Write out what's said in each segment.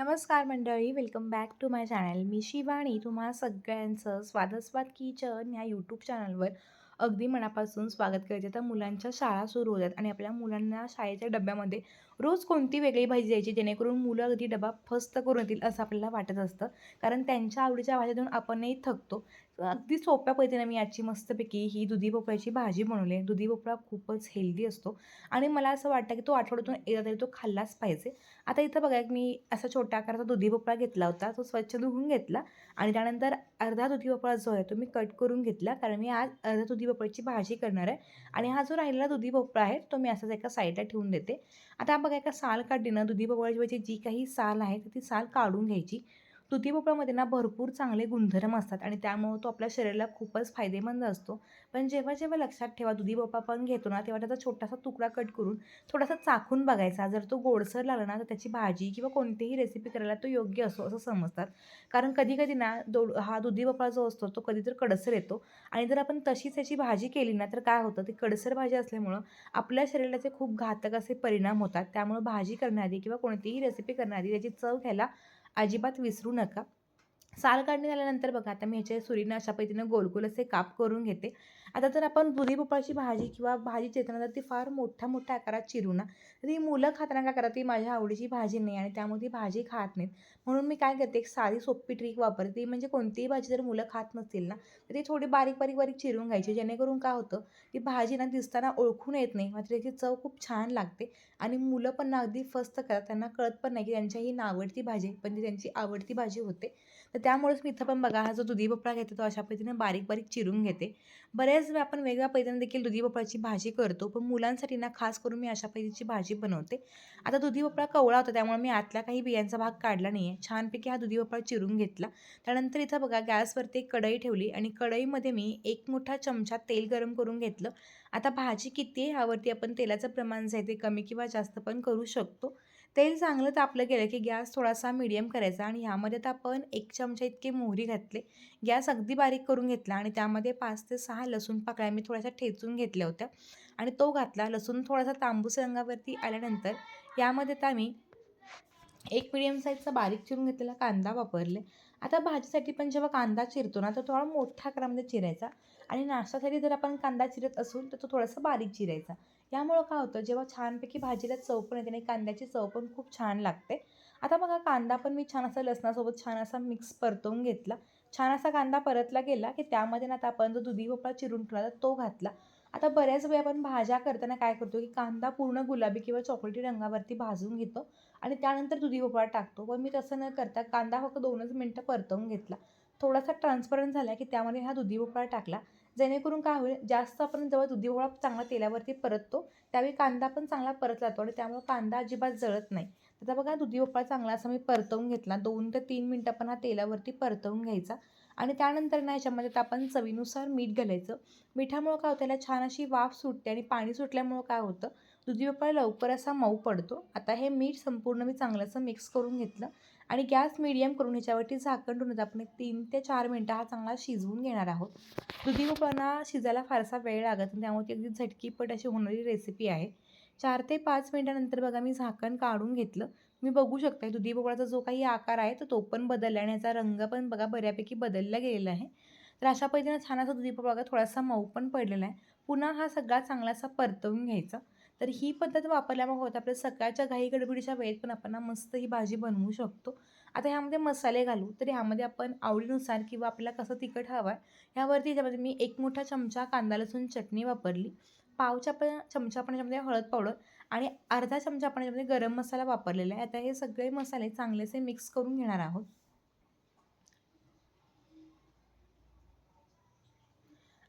नमस्कार मंडळी welcome back to my channel मी शिवाणी तुम्हा सगळ्यांचं स्वादस्वाद किचन या यूट्यूब चॅनलवर अगदी मनापासून स्वागत करते. तर मुलांच्या शाळा सुरू होतात आणि आपल्या मुलांना शाळेच्या डब्यामध्ये रोज कोणती वेगळी भाजी द्यायची? जेणेकरून मुलं अगदी डबा फस्त करून येतील असं आपल्याला वाटत असतं. कारण त्यांच्या आवडीच्या भाज्यातून आपणही थकतो. अगदी सोप्या पद्धतीने मी आजची मस्तपैकी ही दुधी भोपळ्याची भाजी बनवली आहे. दुधी भोपळा खूपच हेल्दी असतो. आणि मला असं वाटतं की तो आठवड्यातून एकदा तरी तो खाल्लाच पाहिजे. आता इथं बघा मी असा छोट्या आकाराचा दुधी भोपळा घेतला होता. तो स्वच्छ धुवून घेतला आणि त्यानंतर अर्धा दुधी भोपळा जो आहे तो मी कट करून घेतला. कारण मी आज अर्धा दुधी भोपळ्याची भाजी करणार आहे. आणि हा जो राहिलेला दुधी भोपळा आहे तो मी असाच एका साईडला ठेवून देते. आता बघा एका साल काढली ना दुधी भोपळ्याची जी काही साल आहे तर ती साल काढून घ्यायची. दुधी भोपळ्यामध्ये ना भरपूर चांगले गुणधर्म असतात आणि त्यामुळं तो आपल्या शरीराला खूपच फायदेमंद असतो. पण जेव्हा जेव्हा लक्षात ठेवा दुधी भोपळा पण घेतो ना तेव्हा त्याचा छोटासा तुकडा कट करून थोडासा चाखून बघायचा. जर तो गोडसर लागला ना तर त्याची भाजी किंवा कोणतीही रेसिपी करायला तो योग्य असो असं समजतात. कारण कधी कधी ना दो हा दुधी भोपळा जो असतो तो कधी तर कडसर येतो. आणि जर आपण तशीच याची भाजी केली ना तर काय होतं ती कडसर भाजी असल्यामुळं आपल्या शरीराचे खूप घातक असे परिणाम होतात. त्यामुळं भाजी करण्याआधी किंवा कोणतीही रेसिपी करण्याआधी त्याची चव घ्यायला अजिबात विसरू नका. साल काढणी झाल्यानंतर बघा आता मी ह्याच्या सुरीनं अशा पद्धतीनं गोलगोल असे काप करून घेते. आता जर आपण दुधी भोपळाची भाजी किंवा भाजी चेतना तर ती फार मोठ्या मोठ्या आकारात चिरू ना तर ती मुलं खाताना काय करा ती माझ्या आवडीची भाजी नाही आणि त्यामुळे ती भाजी खात नाहीत. म्हणून मी काय करते एक साधी सोपी ट्रिक वापरते. ती म्हणजे कोणतीही भाजी जर मुलं खात नसतील ना तर ती थोडी बारीक बारीक बारीक चिरून घ्यायची. जेणेकरून काय होतं ती भाजी ना दिसताना ओळखून येत नाही मात्र त्याची चव खूप छान लागते. आणि मुलं पण ना अगदी फस्त करतात. त्यांना कळत पण नाही की त्यांच्या ही नावडती भाजी पण ती त्यांची आवडती भाजी होते. तर त्यामुळेच मी इथं पण बघा हा जो दुधी भोपळा घेते तो अशा पद्धतीने बारीक बारीक चिरून घेते. बऱ्याच वेळा आपण वेगळ्या पद्धतीने देखील दुधी भोपळ्याची भाजी करतो पण मुलांसाठी ना खास करून मी अशा पद्धतीची भाजी बनवते. आता दुधी भोपळा कवळा होता त्यामुळे मी आतल्या काही बियांचा भाग काढला नाही आहे छानपैकी हा दुधी भोपळा चिरून घेतला. त्यानंतर इथं बघा गॅसवरती एक कढई ठेवली आणि कढईमध्ये मी एक मोठा चमचा तेल गरम करून घेतलं. आता भाजी किती आहे ह्यावरती आपण तेलाचं प्रमाण जे आहे ते कमी किंवा जास्त पण करू शकतो. तेल चांगलं तापलं गेलं की गॅस थोडासा मीडियम करायचा आणि ह्यामध्ये तर आपण एक चमचा इतके मोहरी घातले. गॅस अगदी बारीक करून घेतला आणि त्यामध्ये पाच ते सहा लसूण पाकळ्या मी थोड्याशा ठेचून घेतल्या होत्या. आणि तो घातला. लसूण थोडासा तांबूस रंगावरती आल्यानंतर यामध्ये तर आम्ही एक मिडियम साईजचा बारीक चिरून घेतलेला कांदा वापरले. आता भाजीसाठी पण जेव्हा कांदा चिरतो ना तर थोडा मोठ्या आकारामध्ये चिरायचा. आणि नाश्त्यासाठी जर आपण कांदा चिरत असू तर तो थोडासा बारीक चिरायचा. यामुळं काय होतं जेव्हा छानपैकी भाजीला चव पण येते आणि कांद्याची चव पण खूप छान लागते. आता बघा कांदा पण मी छान असा लसणासोबत छान असा मिक्स परतवून घेतला. छान असा कांदा परतला गेला की त्यामध्ये ना आता आपण जो दुधी भोपळा चिरून ठेवला तो घातला. आता बऱ्याच वेळी आपण भाज्या करताना काय करतो की कांदा पूर्ण गुलाबी किंवा चॉकलेटी रंगावरती भाजून घेतो आणि त्यानंतर दुधी भोपळा टाकतो. पण मी तसं न करता कांदा फक्त दोनच मिनटं परतवून घेतला. थोडासा ट्रान्सपरंट झाला की त्यामध्ये हा दुधी भोपळा टाकला. जेणेकरून काय होईल जास्त आपण जेव्हा दुधी भोपळा चांगला तेलावरती परततो त्यावेळी कांदा पण चांगला परत जातो आणि त्यामुळे कांदा अजिबात जळत नाही. आता बघा दुधी भोपळा चांगला असा मी परतवून घेतला. दोन ते तीन मिनटं पण हा तेलावरती परतवून घ्यायचा. आणि त्यानंतर ना याच्यामध्ये आपण चवीनुसार मीठ घालायचं. मिठामुळं काय होतं त्याला छान अशी वाफ सुटते आणि पाणी सुटल्यामुळं काय होतं दुधी भोपळा लवकर असा मऊ पडतो. आता हे मीठ संपूर्ण मी चांगलं असं मिक्स करून घेतलं. आणि गॅस मिडियम करून ह्याच्यावरती झाकण ठेवून आपण एक तीन ते चार मिनटं हा चांगला शिजवून घेणार आहोत. दुधी भोपळांना शिजायला फारसा वेळ लागत नाही त्यामुळे ती अगदी झटकीपट अशी होणारी रेसिपी आहे. चार ते पाच मिनटानंतर बघा मी झाकण काढून घेतलं. मी बघू शकते दुधी भोपळाचा जो काही आकार आहे तो तो पण बदलला आणि याचा रंग पण बघा बऱ्यापैकी बदलला गेलेला आहे. तर अशा पद्धतीनं छान असा दुधी भोपळा थोडासा मऊ पण पडलेला आहे. पुन्हा हा सगळा चांगलासा परतवून घ्यायचा. तर ही पद्धत वापरल्यामुळे होतं. आपल्या सकाळच्या घाई गडबडीच्या वेळेत पण आपण मस्त ही भाजी बनवू शकतो. आता ह्यामध्ये मसाले घालू. तर ह्यामध्ये आपण आवडीनुसार किंवा आपल्याला कसं तिखट हवं आहे ह्यावरती ह्याच्यामध्ये मी एक मोठा चमचा कांदा लसूण चटणी वापरली. पावच्या पण चमचा आपण याच्यामध्ये हळद पावडर आणि अर्धा चमचा आपण याच्यामध्ये गरम मसाला वापरलेला आहे. आता हे सगळे मसाले चांगलेसे मिक्स करून घेणार आहोत.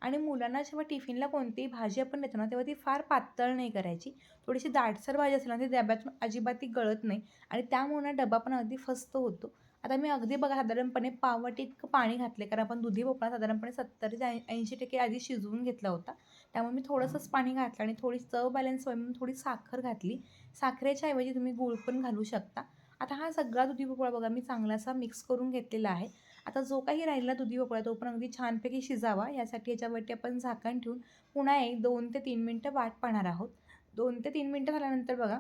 आणि मुलांना जेव्हा टिफिनला कोणतीही भाजी आपण देतो ना तेव्हा ती फार पातळ नाही करायची. थोडीशी दाटसर भाजी असेल ना ती डब्यातून अजिबात ती गळत नाही आणि त्यामुळे ना डबा पण अगदी फस्त होतो. आता मी अगदी बघा साधारणपणे पाववाटी इतकं पाणी घातले कारण आपण दुधी भोपळा साधारणपणे सत्तर ते ऐंशी टक्के आधी शिजवून घेतला होता. त्यामुळे मी थोडंसंच पाणी घातलं आणि थोडी चव बॅलन्स व्हावी म्हणून थोडी साखर घातली. साखरेच्या ऐवजी तुम्ही गूळ पण घालू शकता. आता हा सगळा दुधी भोपळा बघा मी चांगलासा मिक्स करून घेतलेला आहे. आता जो काही राहिला दुधी भोपळा तो पण अगदी छानपैकी शिजावा. यासाठी याच्यावरती आपण झाकण ठेवून पुन्हा एक दोन ते तीन मिनटं वाट पाहणार आहोत. दोन ते तीन मिनटं झाल्यानंतर बघा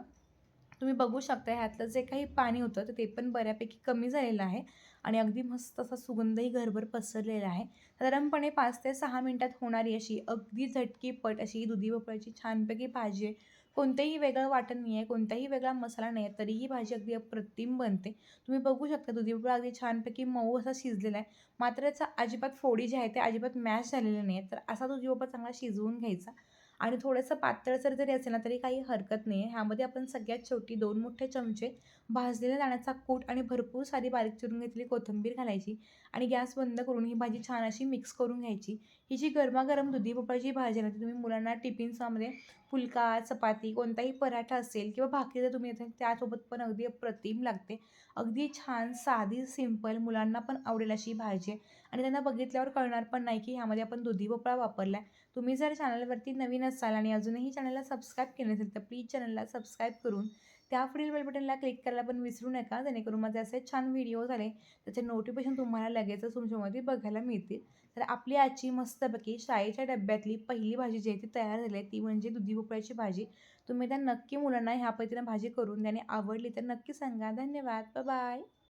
तुम्ही बघू शकता ह्यातलं जे काही पाणी होतं तर ते पण बऱ्यापैकी कमी झालेलं आहे आणि अगदी मस्त असा सुगंधही घरभर पसरलेला आहे. साधारणपणे पाच ते सहा मिनटात होणारी अशी अगदी झटकीपट अशी दुधी भोपळ्याची छानपैकी भाजी आहे. कोणतंही वेगळं वाटण नाही आहे कोणताही वेगळा मसाला नाही आहे तरीही भाजी अगदी अप्रतिम बनते. तुम्ही बघू शकता दुधी भोपळा अगदी छानपैकी मऊ असा शिजलेला आहे. मात्र याचा अजिबात फोडी जे आहे ते अजिबात मॅश झालेले नाही आहे. तर असा दुधी भोपळा चांगला शिजवून घ्यायचा. आणि थोडंसं पातळसर जरी असेल ना तरी काही हरकत नाही आहे ह्यामध्ये आपण सगळ्यात शेवटी दोन मोठे चमचे भाजलेल्या दाण्याचा कूट आणि भरपूर सारी बारीक चिरून घेतलेली कोथिंबीर घालायची आणि गॅस बंद करून ही भाजी छान अशी मिक्स करून घ्यायची. ही जी गरमागरम दुधी भोपळ्याची भाजी आहे ना ती तुम्ही मुलांना टिफिन्समध्ये फुलका चपाती कोणताही पराठा असेल किंवा भाकरी जर तुम्ही त्यासोबत पण अगदी अप्रतिम लागते. अगदी छान साधी सिंपल मुलांना पण आवडेल अशी भाजी आहे. आणि त्यांना बघितल्यावर कळणार पण नाही की ह्यामध्ये आपण दुधी भोपळा वापरला आहे तुम्ही जर चॅनलवरती नवीन असाल आणि अजूनही चॅनलला सबस्क्राईब केले नसेल तर प्लीज चॅनलला सबस्क्राईब करून त्या पुढील बेलबटनला क्लिक करायला पण विसरू नका जेणेकरून माझे असे छान व्हिडिओ झाले त्याचे नोटिफिकेशन तुम्हाला लगेचच तुमच्यामध्ये बघायला मिळतील. तर आपली आजची मस्तपैकी शाळेच्या डब्यातली पहिली भाजी जी आहे ती तयार झाली आहे ती म्हणजे दुधी भोपळ्याची भाजी. तुम्ही त्या नक्की मुलांना ह्या पद्धतीनं भाजी करून त्याने आवडली तर नक्की सांगा. धन्यवाद. बाय